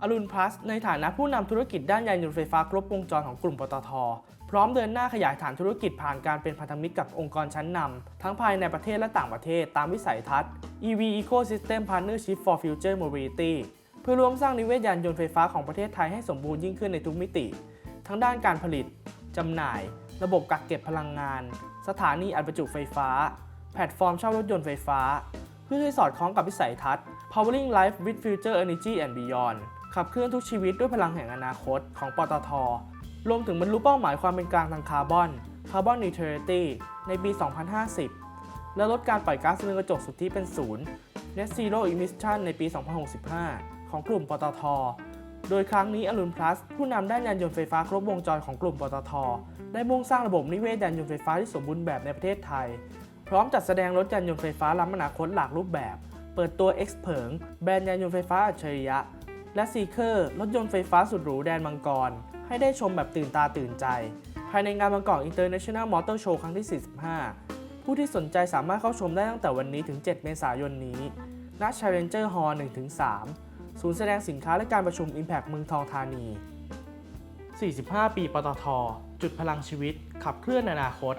อรุณพลัสในฐานะผู้นำธุรกิจด้านยานยนต์ไฟฟ้าครบวงจรของกลุ่มปตท พร้อมเดินหน้าขยายฐานธุรกิจผ่านการเป็นพันธมิตรกับองค์กรชั้นนำทั้งภายในประเทศและต่างประเทศตามวิสัยทัศน์ EV Ecosystem Partnership for Future Mobility เพื่อร่วมสร้างนิเวศยานยนต์ไฟฟ้าของประเทศไทยให้สมบูรณ์ยิ่งขึ้นในทุกมิติ ทั้งด้านการผลิตจำหน่าย ระบบกักเก็บพลังงาน สถานีอัดประจุไฟฟ้า แพลตฟอร์มเช่ารถยนต์ไฟฟ้า เพื่อให้สอดคล้องกับวิสัยทัศน์ Powering Life with Future Energy and Beyond ขับเคลื่อนทุกชีวิตด้วยพลังแห่งอนาคตของปตท รวมถึงบรรลุเป้าหมายความเป็นกลางทางคาร์บอน Carbon Neutrality ในปี 2050 และลดการปล่อยก๊าซเรือนกระจกสุทธิเป็นศูนย์ Net Zero Emission ในปี 2065 ของกลุ่มปตท โดยครั้งนี้อรุณพลัส ผู้นำด้านยานยนต์ไฟฟ้าครบวงจรของกลุ่มปตท ได้มุ่งสร้างระบบนิเวศยานยนต์ไฟฟ้าที่สมบูรณ์แบบในประเทศไทย พร้อมจัดแสดงรถยานยนต์ไฟฟ้าล้ำอนาคตหลากรูปแบบ เปิดตัว X เผิงแบรนด์ยานยนต์ไฟฟ้าอัจฉริยะ และ Seeker รถยนต์ไฟฟ้าสุดหรูแดนมังกร ให้ได้ชมแบบตื่นตาตื่นใจ ภายในงานบางกอก International Motor Show ครั้งที่ 45 ผู้ที่สนใจสามารถเข้าชมได้ตั้งแต่วันนี้ถึง 7 เมษายนนี้ณ Challenger Hall 1-3 ศูนย์แสดงสินค้าและการประชุม Impact เมืองทองธานี 45 ปีปตท จุดพลังชีวิต ขับเคลื่อนอนาคต